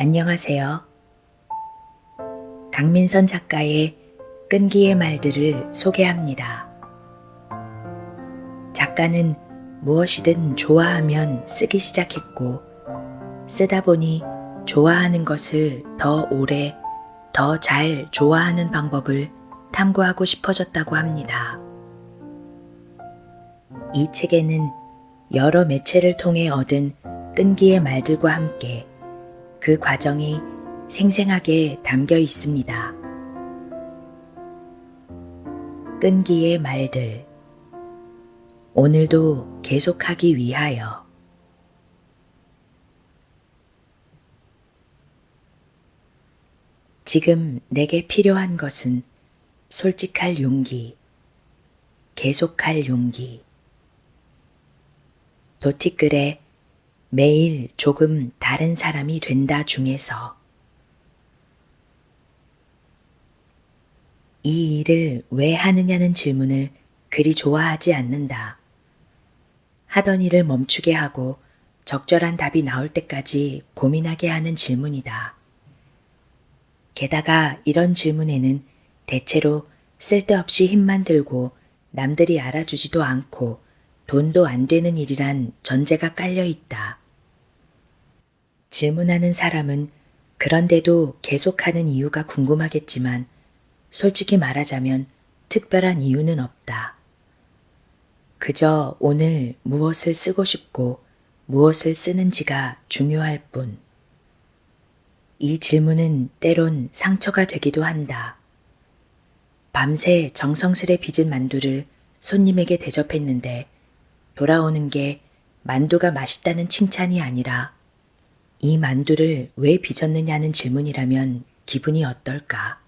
안녕하세요. 강민선 작가의 끈기의 말들을 소개합니다. 작가는 무엇이든 좋아하면 쓰기 시작했고, 쓰다 보니 좋아하는 것을 더 오래, 더 잘 좋아하는 방법을 탐구하고 싶어졌다고 합니다. 이 책에는 여러 매체를 통해 얻은 끈기의 말들과 함께 그 과정이 생생하게 담겨 있습니다. 끈기의 말들. 오늘도 계속하기 위하여. 지금 내게 필요한 것은 솔직할 용기, 계속할 용기. 도티글에 매일 조금 다른 사람이 된다 중에서 이 일을 왜 하느냐는 질문을 그리 좋아하지 않는다. 하던 일을 멈추게 하고 적절한 답이 나올 때까지 고민하게 하는 질문이다. 게다가 이런 질문에는 대체로 쓸데없이 힘만 들고 남들이 알아주지도 않고 돈도 안 되는 일이란 전제가 깔려 있다. 질문하는 사람은 그런데도 계속하는 이유가 궁금하겠지만 솔직히 말하자면 특별한 이유는 없다. 그저 오늘 무엇을 쓰고 싶고 무엇을 쓰는지가 중요할 뿐. 이 질문은 때론 상처가 되기도 한다. 밤새 정성스레 빚은 만두를 손님에게 대접했는데 돌아오는 게 만두가 맛있다는 칭찬이 아니라 이 만두를 왜 빚었느냐는 질문이라면 기분이 어떨까?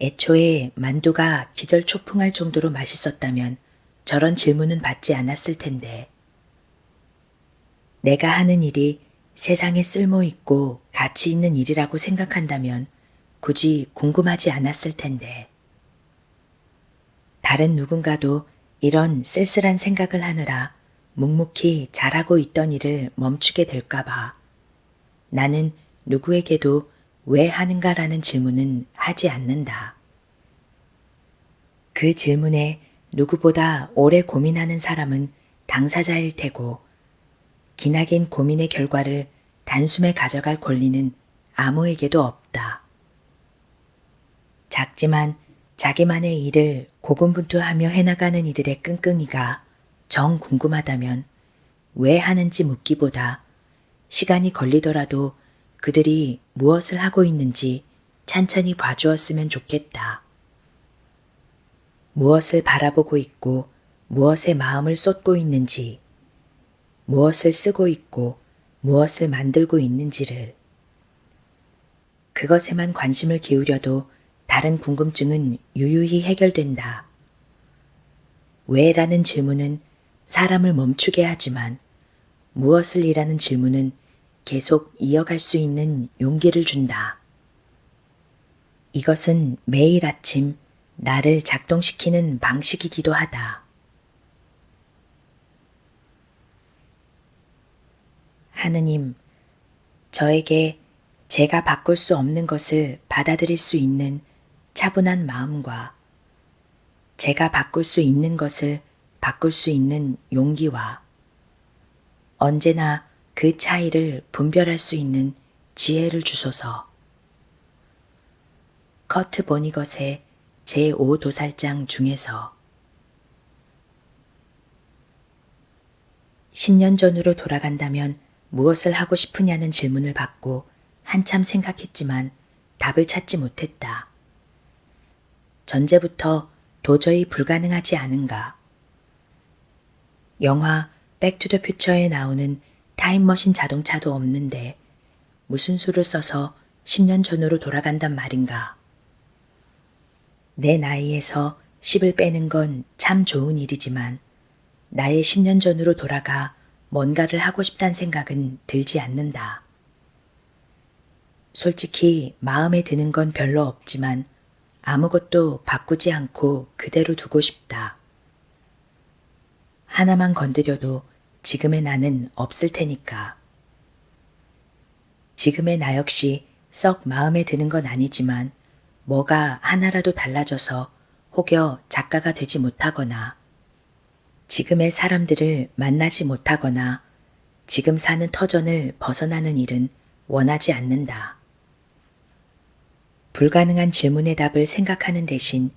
애초에 만두가 기절초풍할 정도로 맛있었다면 저런 질문은 받지 않았을 텐데. 내가 하는 일이 세상에 쓸모 있고 가치 있는 일이라고 생각한다면 굳이 궁금하지 않았을 텐데. 다른 누군가도 이런 쓸쓸한 생각을 하느라 묵묵히 잘하고 있던 일을 멈추게 될까봐 나는 누구에게도 왜 하는가라는 질문은 하지 않는다. 그 질문에 누구보다 오래 고민하는 사람은 당사자일 테고 기나긴 고민의 결과를 단숨에 가져갈 권리는 아무에게도 없다. 작지만 자기만의 일을 고군분투하며 해나가는 이들의 끈끈이가 정 궁금하다면 왜 하는지 묻기보다 시간이 걸리더라도 그들이 무엇을 하고 있는지 찬찬히 봐주었으면 좋겠다. 무엇을 바라보고 있고 무엇에 마음을 쏟고 있는지, 무엇을 쓰고 있고 무엇을 만들고 있는지를 그것에만 관심을 기울여도 다른 궁금증은 유유히 해결된다. 왜 라는 질문은 사람을 멈추게 하지만 무엇을 이라는 질문은 계속 이어갈 수 있는 용기를 준다. 이것은 매일 아침 나를 작동시키는 방식이기도 하다. 하느님, 저에게 제가 바꿀 수 없는 것을 받아들일 수 있는 차분한 마음과 제가 바꿀 수 있는 것을 바꿀 수 있는 용기와 언제나 그 차이를 분별할 수 있는 지혜를 주소서. 커트 보니것의 제5도살장 중에서 10년 전으로 돌아간다면 무엇을 하고 싶으냐는 질문을 받고 한참 생각했지만 답을 찾지 못했다. 전제부터 도저히 불가능하지 않은가. 영화 백투더 퓨처에 나오는 타임머신 자동차도 없는데 무슨 수를 써서 10년 전으로 돌아간단 말인가. 내 나이에서 10을 빼는 건 참 좋은 일이지만 나의 10년 전으로 돌아가 뭔가를 하고 싶단 생각은 들지 않는다. 솔직히 마음에 드는 건 별로 없지만 아무것도 바꾸지 않고 그대로 두고 싶다. 하나만 건드려도 지금의 나는 없을 테니까. 지금의 나 역시 썩 마음에 드는 건 아니지만 뭐가 하나라도 달라져서 혹여 작가가 되지 못하거나 지금의 사람들을 만나지 못하거나 지금 사는 터전을 벗어나는 일은 원하지 않는다. 불가능한 질문의 답을 생각하는 대신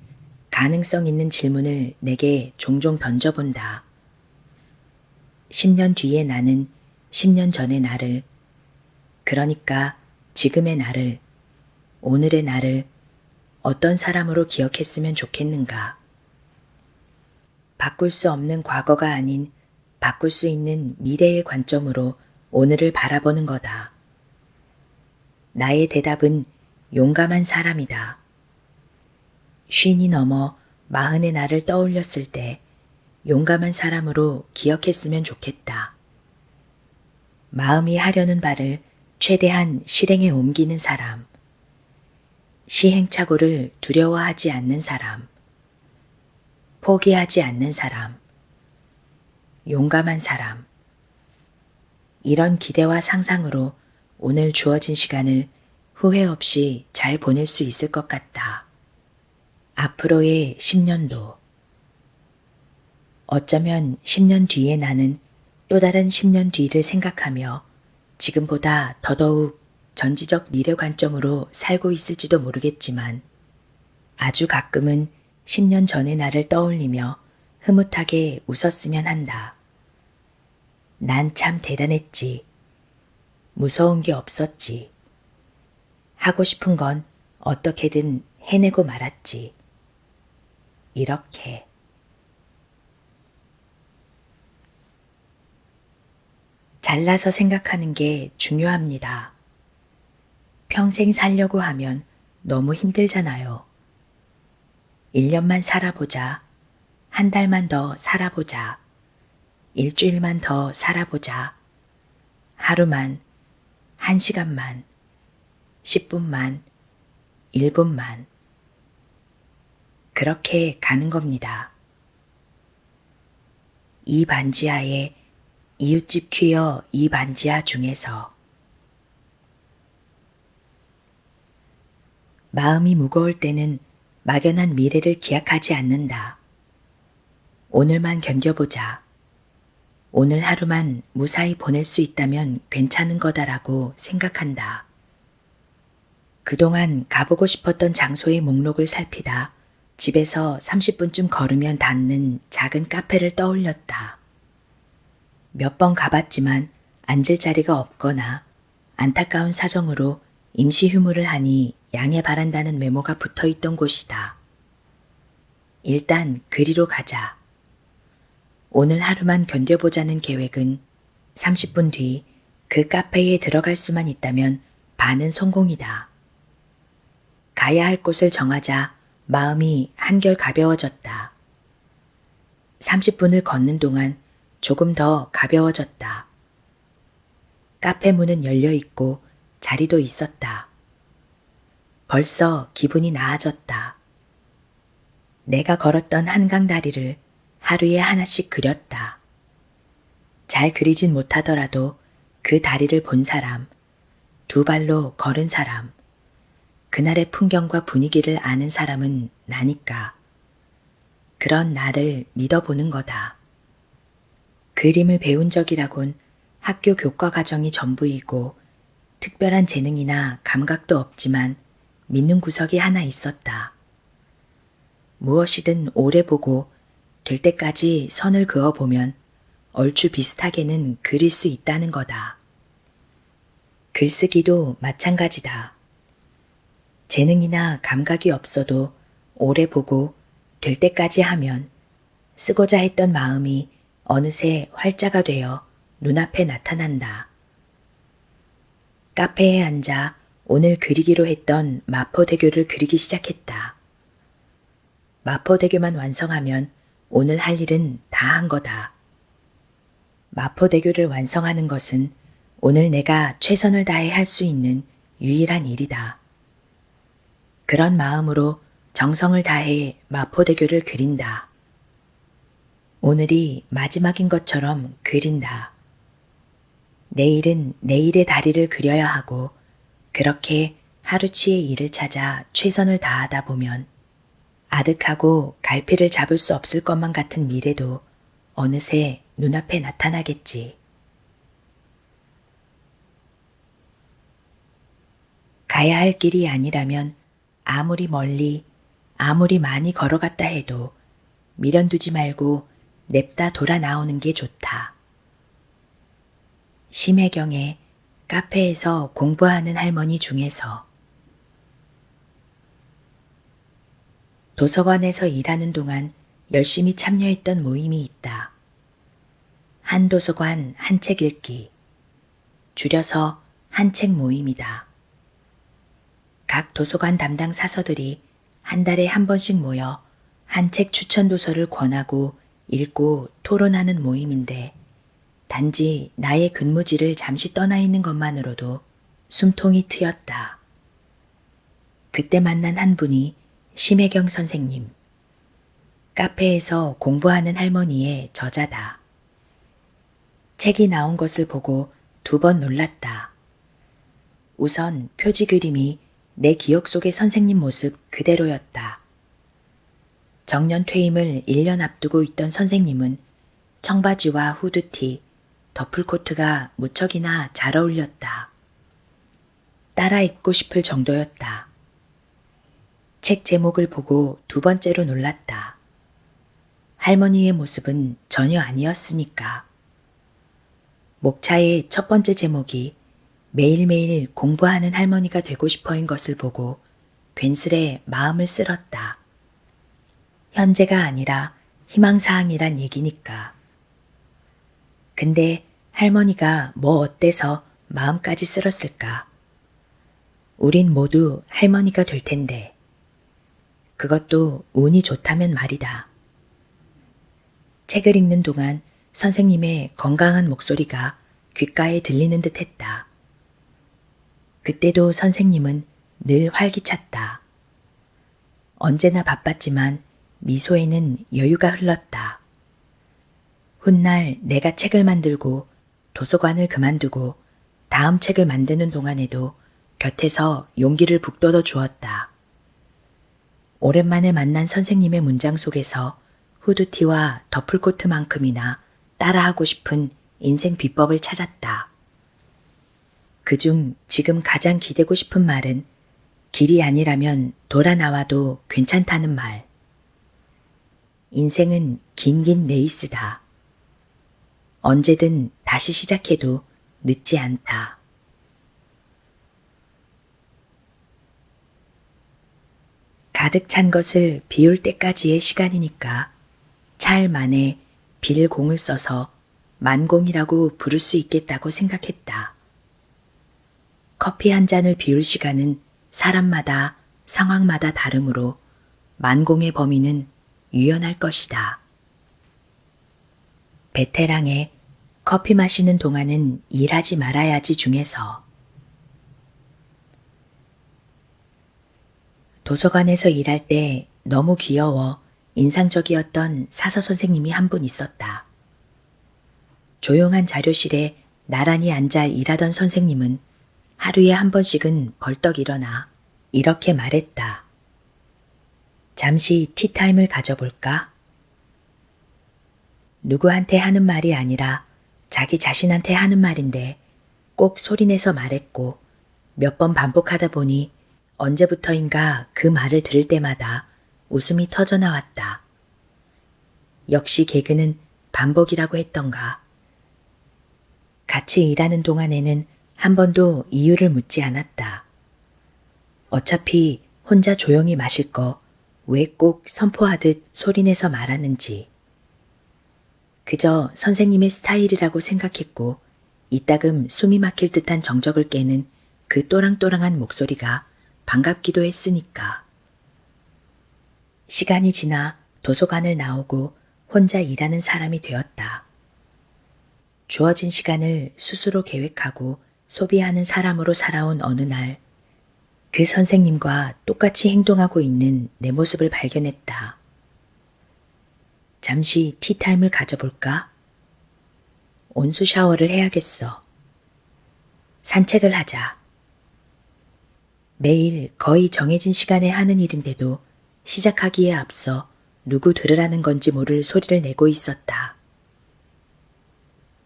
가능성 있는 질문을 내게 종종 던져본다. 10년 뒤의 나는 10년 전의 나를, 그러니까 지금의 나를, 오늘의 나를 어떤 사람으로 기억했으면 좋겠는가. 바꿀 수 없는 과거가 아닌 바꿀 수 있는 미래의 관점으로 오늘을 바라보는 거다. 나의 대답은 용감한 사람이다. 쉰이 넘어 마흔의 나를 떠올렸을 때 용감한 사람으로 기억했으면 좋겠다. 마음이 하려는 바를 최대한 실행에 옮기는 사람. 시행착오를 두려워하지 않는 사람. 포기하지 않는 사람. 용감한 사람. 이런 기대와 상상으로 오늘 주어진 시간을 후회 없이 잘 보낼 수 있을 것 같다. 앞으로의 10년도. 어쩌면 10년 뒤에 나는 또 다른 10년 뒤를 생각하며 지금보다 더더욱 전지적 미래 관점으로 살고 있을지도 모르겠지만 아주 가끔은 10년 전의 나를 떠올리며 흐뭇하게 웃었으면 한다. 난 참 대단했지. 무서운 게 없었지. 하고 싶은 건 어떻게든 해내고 말았지. 이렇게. 잘나서 생각하는 게 중요합니다. 평생 살려고 하면 너무 힘들잖아요. 1년만 살아보자. 한 달만 더 살아보자. 일주일만 더 살아보자. 하루만, 한 시간만, 10분만, 1분만. 그렇게 가는 겁니다. 이 반지하에 이웃집 퀴어 이 반지하 중에서 마음이 무거울 때는 막연한 미래를 기약하지 않는다. 오늘만 견뎌보자. 오늘 하루만 무사히 보낼 수 있다면 괜찮은 거다라고 생각한다. 그동안 가보고 싶었던 장소의 목록을 살피다 집에서 30분쯤 걸으면 닿는 작은 카페를 떠올렸다. 몇 번 가봤지만 앉을 자리가 없거나 안타까운 사정으로 임시 휴무를 하니 양해 바란다는 메모가 붙어 있던 곳이다. 일단 그리로 가자. 오늘 하루만 견뎌보자는 계획은 30분 뒤 그 카페에 들어갈 수만 있다면 반은 성공이다. 가야 할 곳을 정하자 마음이 한결 가벼워졌다. 30분을 걷는 동안 조금 더 가벼워졌다. 카페 문은 열려 있고 자리도 있었다. 벌써 기분이 나아졌다. 내가 걸었던 한강 다리를 하루에 하나씩 그렸다. 잘 그리진 못하더라도 그 다리를 본 사람, 두 발로 걸은 사람, 그날의 풍경과 분위기를 아는 사람은 나니까. 그런 나를 믿어보는 거다. 그림을 배운 적이라곤 학교 교과 과정이 전부이고 특별한 재능이나 감각도 없지만 믿는 구석이 하나 있었다. 무엇이든 오래 보고 될 때까지 선을 그어보면 얼추 비슷하게는 그릴 수 있다는 거다. 글쓰기도 마찬가지다. 재능이나 감각이 없어도 오래 보고 될 때까지 하면 쓰고자 했던 마음이 어느새 활자가 되어 눈앞에 나타난다. 카페에 앉아 오늘 그리기로 했던 마포대교를 그리기 시작했다. 마포대교만 완성하면 오늘 할 일은 다 한 거다. 마포대교를 완성하는 것은 오늘 내가 최선을 다해 할 수 있는 유일한 일이다. 그런 마음으로 정성을 다해 마포대교를 그린다. 오늘이 마지막인 것처럼 그린다. 내일은 내일의 다리를 그려야 하고 그렇게 하루치의 일을 찾아 최선을 다하다 보면 아득하고 갈피를 잡을 수 없을 것만 같은 미래도 어느새 눈앞에 나타나겠지. 가야 할 길이 아니라면 아무리 멀리, 아무리 많이 걸어갔다 해도 미련두지 말고 냅다 돌아 나오는 게 좋다. 심혜경의 카페에서 공부하는 할머니 중에서 도서관에서 일하는 동안 열심히 참여했던 모임이 있다. 한 도서관 한 책 읽기. 줄여서 한 책 모임이다. 각 도서관 담당 사서들이 한 달에 한 번씩 모여 한 책 추천 도서를 권하고 읽고 토론하는 모임인데 단지 나의 근무지를 잠시 떠나 있는 것만으로도 숨통이 트였다. 그때 만난 한 분이 심혜경 선생님. 카페에서 공부하는 할머니의 저자다. 책이 나온 것을 보고 두 번 놀랐다. 우선 표지 그림이 내 기억 속의 선생님 모습 그대로였다. 정년 퇴임을 1년 앞두고 있던 선생님은 청바지와 후드티, 더플코트가 무척이나 잘 어울렸다. 따라 입고 싶을 정도였다. 책 제목을 보고 두 번째로 놀랐다. 할머니의 모습은 전혀 아니었으니까. 목차의 첫 번째 제목이 매일매일 공부하는 할머니가 되고 싶어인 것을 보고 괜스레 마음을 쓸었다. 현재가 아니라 희망사항이란 얘기니까. 근데 할머니가 뭐 어때서 마음까지 쓸었을까? 우린 모두 할머니가 될 텐데. 그것도 운이 좋다면 말이다. 책을 읽는 동안 선생님의 건강한 목소리가 귓가에 들리는 듯 했다. 그때도 선생님은 늘 활기찼다. 언제나 바빴지만 미소에는 여유가 흘렀다. 훗날 내가 책을 만들고 도서관을 그만두고 다음 책을 만드는 동안에도 곁에서 용기를 북돋워 주었다. 오랜만에 만난 선생님의 문장 속에서 후드티와 더플코트만큼이나 따라하고 싶은 인생 비법을 찾았다. 그중 지금 가장 기대고 싶은 말은 길이 아니라면 돌아 나와도 괜찮다는 말. 인생은 긴긴 레이스다. 언제든 다시 시작해도 늦지 않다. 가득 찬 것을 비울 때까지의 시간이니까 찰 만에 빌 공을 써서 만공이라고 부를 수 있겠다고 생각했다. 커피 한 잔을 비울 시간은 사람마다 상황마다 다르므로 만공의 범위는 유연할 것이다. 베테랑의 커피 마시는 동안은 일하지 말아야지 중에서 도서관에서 일할 때 너무 귀여워 인상적이었던 사서 선생님이 한 분 있었다. 조용한 자료실에 나란히 앉아 일하던 선생님은 하루에 한 번씩은 벌떡 일어나 이렇게 말했다. 잠시 티타임을 가져볼까? 누구한테 하는 말이 아니라 자기 자신한테 하는 말인데 꼭 소리내서 말했고 몇 번 반복하다 보니 언제부터인가 그 말을 들을 때마다 웃음이 터져 나왔다. 역시 개그는 반복이라고 했던가. 같이 일하는 동안에는 한 번도 이유를 묻지 않았다. 어차피 혼자 조용히 마실 거 왜 꼭 선포하듯 소리내서 말하는지. 그저 선생님의 스타일이라고 생각했고 이따금 숨이 막힐 듯한 정적을 깨는 그 또랑또랑한 목소리가 반갑기도 했으니까. 시간이 지나 도서관을 나오고 혼자 일하는 사람이 되었다. 주어진 시간을 스스로 계획하고 소비하는 사람으로 살아온 어느 날, 그 선생님과 똑같이 행동하고 있는 내 모습을 발견했다. 잠시 티타임을 가져볼까? 온수 샤워를 해야겠어. 산책을 하자. 매일 거의 정해진 시간에 하는 일인데도 시작하기에 앞서 누구 들으라는 건지 모를 소리를 내고 있었다.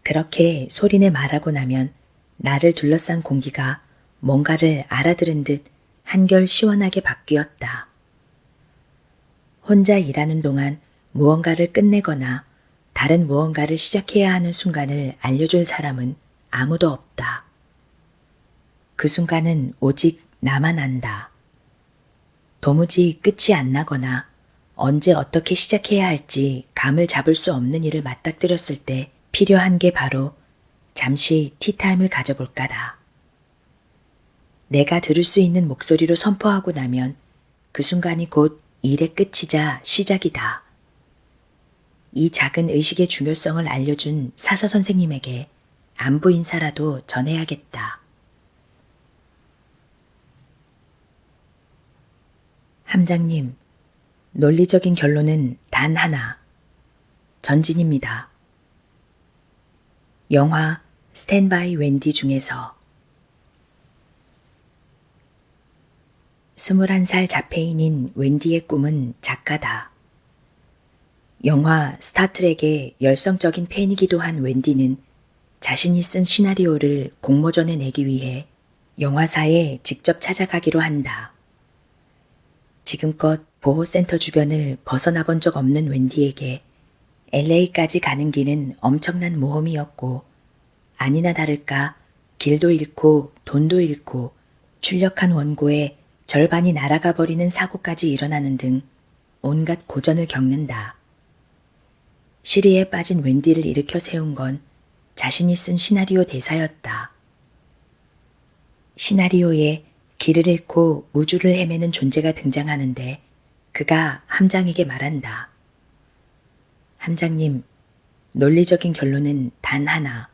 그렇게 소리내 말하고 나면 나를 둘러싼 공기가 뭔가를 알아들은 듯 한결 시원하게 바뀌었다. 혼자 일하는 동안 무언가를 끝내거나 다른 무언가를 시작해야 하는 순간을 알려줄 사람은 아무도 없다. 그 순간은 오직 나만 안다. 도무지 끝이 안 나거나 언제 어떻게 시작해야 할지 감을 잡을 수 없는 일을 맞닥뜨렸을 때 필요한 게 바로 잠시 티타임을 가져볼까다. 내가 들을 수 있는 목소리로 선포하고 나면 그 순간이 곧 일의 끝이자 시작이다. 이 작은 의식의 중요성을 알려준 사서 선생님에게 안부 인사라도 전해야겠다. 함장님, 논리적인 결론은 단 하나. 전진입니다. 영화 스탠바이 웬디 중에서 21살 자폐인인 웬디의 꿈은 작가다. 영화 스타트랙의 열성적인 팬이기도 한 웬디는 자신이 쓴 시나리오를 공모전에 내기 위해 영화사에 직접 찾아가기로 한다. 지금껏 보호센터 주변을 벗어나 본 적 없는 웬디에게 LA까지 가는 길은 엄청난 모험이었고, 아니나 다를까 길도 잃고 돈도 잃고 출력한 원고에 절반이 날아가 버리는 사고까지 일어나는 등 온갖 고전을 겪는다. 시리에 빠진 웬디를 일으켜 세운 건 자신이 쓴 시나리오 대사였다. 시나리오에 길을 잃고 우주를 헤매는 존재가 등장하는데 그가 함장에게 말한다. 함장님, 논리적인 결론은 단 하나.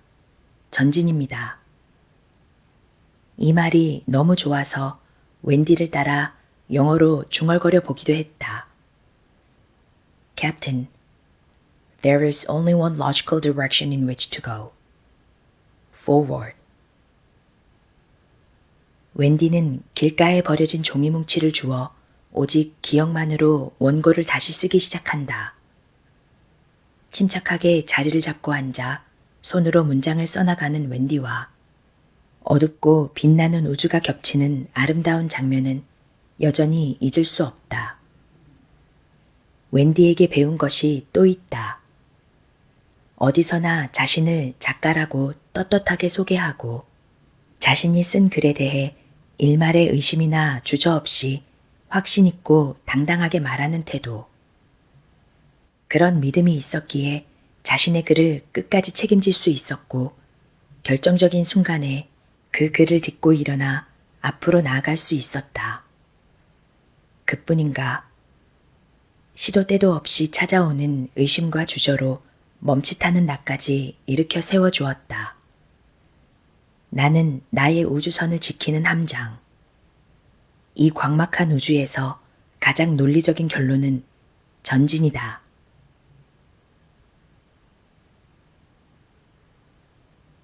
전진입니다. 이 말이 너무 좋아서 웬디를 따라 영어로 중얼거려 보기도 했다. Captain, there is only one logical direction in which to go. Forward. 웬디는 길가에 버려진 종이 뭉치를 주워 오직 기억만으로 원고를 다시 쓰기 시작한다. 침착하게 자리를 잡고 앉아 손으로 문장을 써나가는 웬디와 어둡고 빛나는 우주가 겹치는 아름다운 장면은 여전히 잊을 수 없다. 웬디에게 배운 것이 또 있다. 어디서나 자신을 작가라고 떳떳하게 소개하고 자신이 쓴 글에 대해 일말의 의심이나 주저없이 확신 있고 당당하게 말하는 태도. 그런 믿음이 있었기에 자신의 글을 끝까지 책임질 수 있었고 결정적인 순간에 그 글을 딛고 일어나 앞으로 나아갈 수 있었다. 그뿐인가. 시도 때도 없이 찾아오는 의심과 주저로 멈칫하는 나까지 일으켜 세워주었다. 나는 나의 우주선을 지키는 함장. 이 광막한 우주에서 가장 논리적인 결론은 전진이다.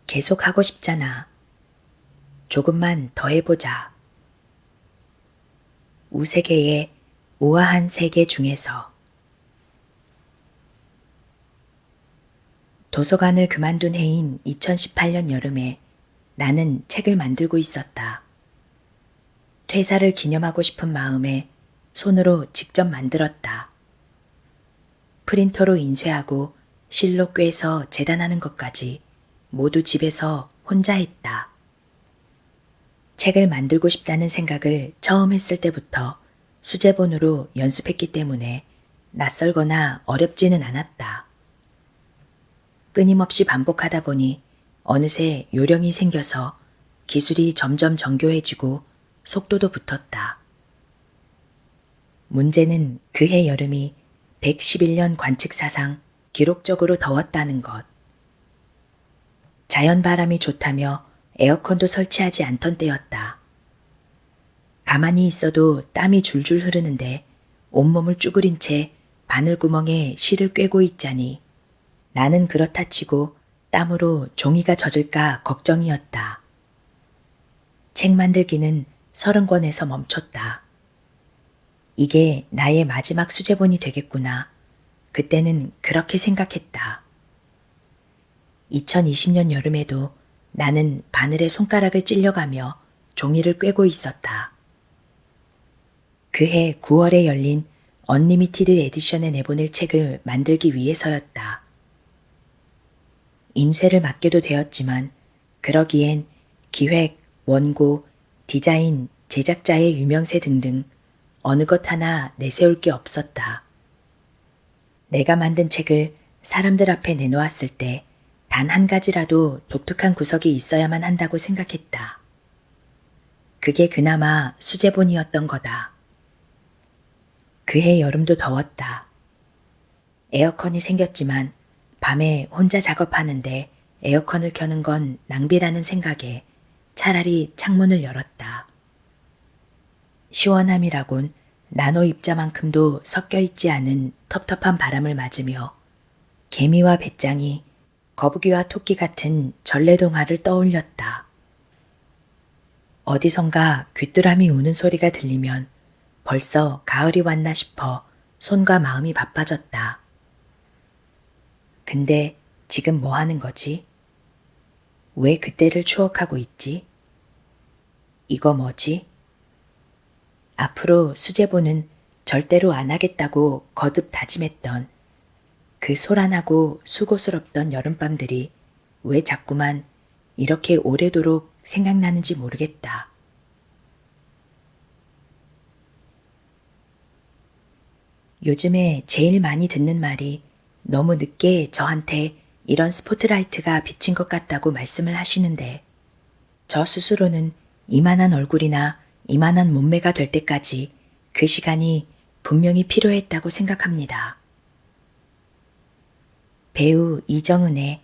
계속 하고 싶잖아. 조금만 더 해보자. 우세계의 우아한 세계 중에서 도서관을 그만둔 해인 2018년 여름에 나는 책을 만들고 있었다. 퇴사를 기념하고 싶은 마음에 손으로 직접 만들었다. 프린터로 인쇄하고 실로 꿰서 재단하는 것까지 모두 집에서 혼자 했다. 책을 만들고 싶다는 생각을 처음 했을 때부터 수제본으로 연습했기 때문에 낯설거나 어렵지는 않았다. 끊임없이 반복하다 보니 어느새 요령이 생겨서 기술이 점점 정교해지고 속도도 붙었다. 문제는 그해 여름이 111년 관측 사상 기록적으로 더웠다는 것. 자연 바람이 좋다며 에어컨도 설치하지 않던 때였다. 가만히 있어도 땀이 줄줄 흐르는데 온몸을 쭈그린 채 바늘구멍에 실을 꿰고 있자니 나는 그렇다 치고 땀으로 종이가 젖을까 걱정이었다. 책 만들기는 서른 권에서 멈췄다. 이게 나의 마지막 수제본이 되겠구나. 그때는 그렇게 생각했다. 2020년 여름에도 나는 바늘에 손가락을 찔려가며 종이를 꿰고 있었다. 그해 9월에 열린 언리미티드 에디션에 내보낼 책을 만들기 위해서였다. 인쇄를 맡겨도 되었지만 그러기엔 기획, 원고, 디자인, 제작자의 유명세 등등 어느 것 하나 내세울 게 없었다. 내가 만든 책을 사람들 앞에 내놓았을 때 단 한 가지라도 독특한 구석이 있어야만 한다고 생각했다. 그게 그나마 수제본이었던 거다. 그해 여름도 더웠다. 에어컨이 생겼지만 밤에 혼자 작업하는데 에어컨을 켜는 건 낭비라는 생각에 차라리 창문을 열었다. 시원함이라곤 나노 입자만큼도 섞여 있지 않은 텁텁한 바람을 맞으며 개미와 배짱이 거북이와 토끼 같은 전래동화를 떠올렸다. 어디선가 귀뚜라미 우는 소리가 들리면 벌써 가을이 왔나 싶어 손과 마음이 바빠졌다. 근데 지금 뭐 하는 거지? 왜 그때를 추억하고 있지? 이거 뭐지? 앞으로 수제보는 절대로 안 하겠다고 거듭 다짐했던 그 소란하고 수고스럽던 여름밤들이 왜 자꾸만 이렇게 오래도록 생각나는지 모르겠다. 요즘에 제일 많이 듣는 말이 너무 늦게 저한테 이런 스포트라이트가 비친 것 같다고 말씀을 하시는데 저 스스로는 이만한 얼굴이나 이만한 몸매가 될 때까지 그 시간이 분명히 필요했다고 생각합니다. 배우 이정은의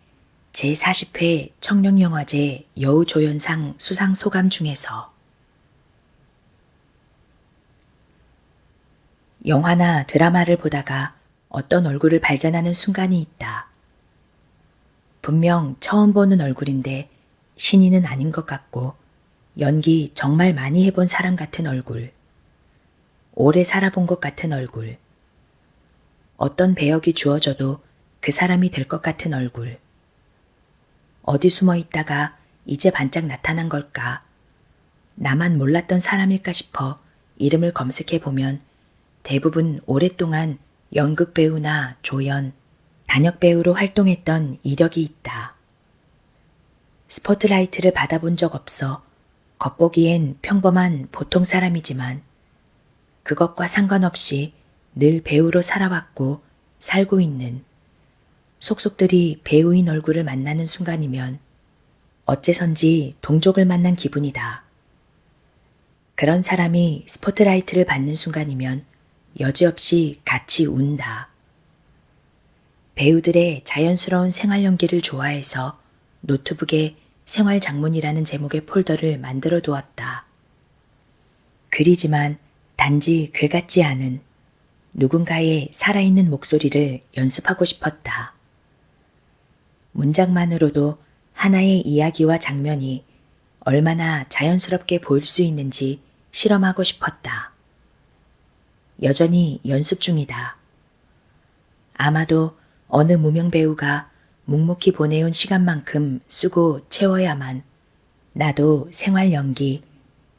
제40회 청룡영화제 여우조연상 수상 소감 중에서 영화나 드라마를 보다가 어떤 얼굴을 발견하는 순간이 있다. 분명 처음 보는 얼굴인데 신인은 아닌 것 같고 연기 정말 많이 해본 사람 같은 얼굴. 오래 살아본 것 같은 얼굴. 어떤 배역이 주어져도 그 사람이 될 것 같은 얼굴. 어디 숨어 있다가 이제 반짝 나타난 걸까? 나만 몰랐던 사람일까 싶어 이름을 검색해 보면 대부분 오랫동안 연극 배우나 조연, 단역 배우로 활동했던 이력이 있다. 스포트라이트를 받아본 적 없어 겉보기엔 평범한 보통 사람이지만 그것과 상관없이 늘 배우로 살아왔고 살고 있는 속속들이 배우인 얼굴을 만나는 순간이면 어째선지 동족을 만난 기분이다. 그런 사람이 스포트라이트를 받는 순간이면 여지없이 같이 운다. 배우들의 자연스러운 생활 연기를 좋아해서 노트북에 생활 장문이라는 제목의 폴더를 만들어 두었다. 글이지만 단지 글 같지 않은 누군가의 살아있는 목소리를 연습하고 싶었다. 문장만으로도 하나의 이야기와 장면이 얼마나 자연스럽게 보일 수 있는지 실험하고 싶었다. 여전히 연습 중이다. 아마도 어느 무명 배우가 묵묵히 보내온 시간만큼 쓰고 채워야만 나도 생활 연기,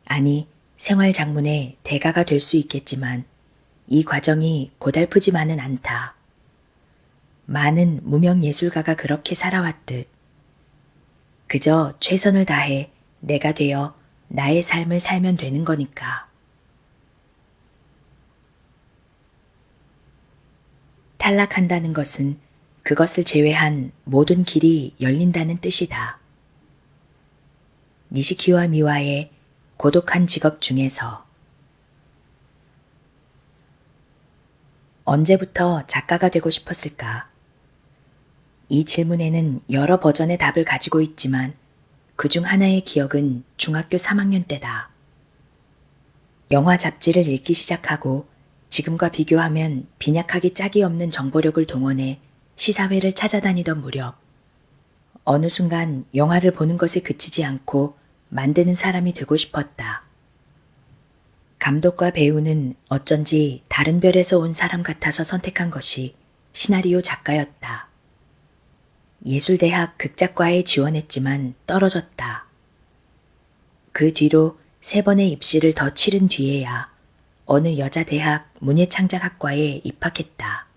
아니 생활 장문의 대가가 될 수 있겠지만 이 과정이 고달프지만은 않다. 많은 무명 예술가가 그렇게 살아왔듯 그저 최선을 다해 내가 되어 나의 삶을 살면 되는 거니까. 탈락한다는 것은 그것을 제외한 모든 길이 열린다는 뜻이다. 니시키와 미와의 고독한 직업 중에서 언제부터 작가가 되고 싶었을까? 이 질문에는 여러 버전의 답을 가지고 있지만 그 중 하나의 기억은 중학교 3학년 때다. 영화 잡지를 읽기 시작하고 지금과 비교하면 빈약하기 짝이 없는 정보력을 동원해 시사회를 찾아다니던 무렵 어느 순간 영화를 보는 것에 그치지 않고 만드는 사람이 되고 싶었다. 감독과 배우는 어쩐지 다른 별에서 온 사람 같아서 선택한 것이 시나리오 작가였다. 예술대학 극작과에 지원했지만 떨어졌다. 그 뒤로 세 번의 입시를 더 치른 뒤에야 어느 여자 대학 문예창작학과에 입학했다.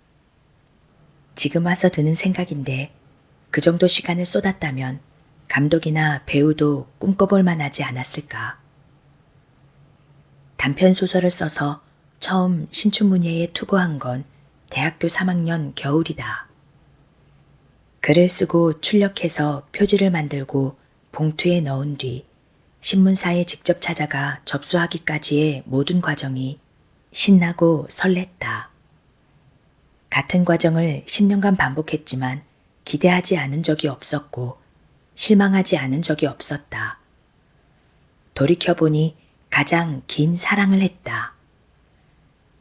지금 와서 드는 생각인데 그 정도 시간을 쏟았다면 감독이나 배우도 꿈꿔볼 만하지 않았을까. 단편 소설을 써서 처음 신춘문예에 투고한 건 대학교 3학년 겨울이다. 글을 쓰고 출력해서 표지를 만들고 봉투에 넣은 뒤 신문사에 직접 찾아가 접수하기까지의 모든 과정이 신나고 설렜다. 같은 과정을 10년간 반복했지만 기대하지 않은 적이 없었고 실망하지 않은 적이 없었다. 돌이켜보니 가장 긴 사랑을 했다.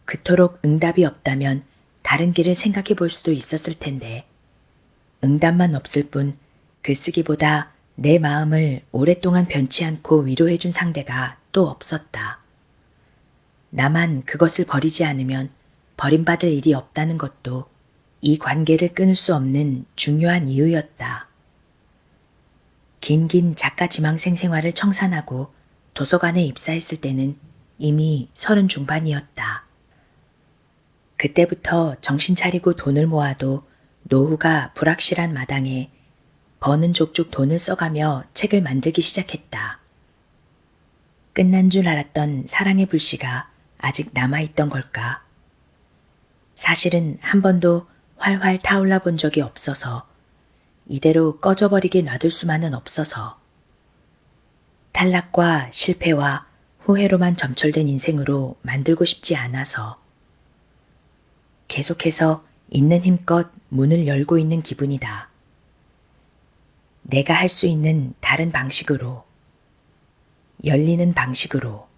그토록 응답이 없다면 다른 길을 생각해 볼 수도 있었을 텐데, 응답만 없을 뿐 글쓰기보다 내 마음을 오랫동안 변치 않고 위로해 준 상대가 또 없었다. 나만 그것을 버리지 않으면 버림받을 일이 없다는 것도 이 관계를 끊을 수 없는 중요한 이유였다. 긴긴 작가 지망생 생활을 청산하고 도서관에 입사했을 때는 이미 서른 중반이었다. 그때부터 정신 차리고 돈을 모아도 노후가 불확실한 마당에 버는 족족 돈을 써가며 책을 만들기 시작했다. 끝난 줄 알았던 사랑의 불씨가 아직 남아있던 걸까? 사실은 한 번도 활활 타올라 본 적이 없어서 이대로 꺼져버리게 놔둘 수만은 없어서 탈락과 실패와 후회로만 점철된 인생으로 만들고 싶지 않아서 계속해서 있는 힘껏 문을 열고 있는 기분이다. 내가 할 수 있는 다른 방식으로, 열리는 방식으로.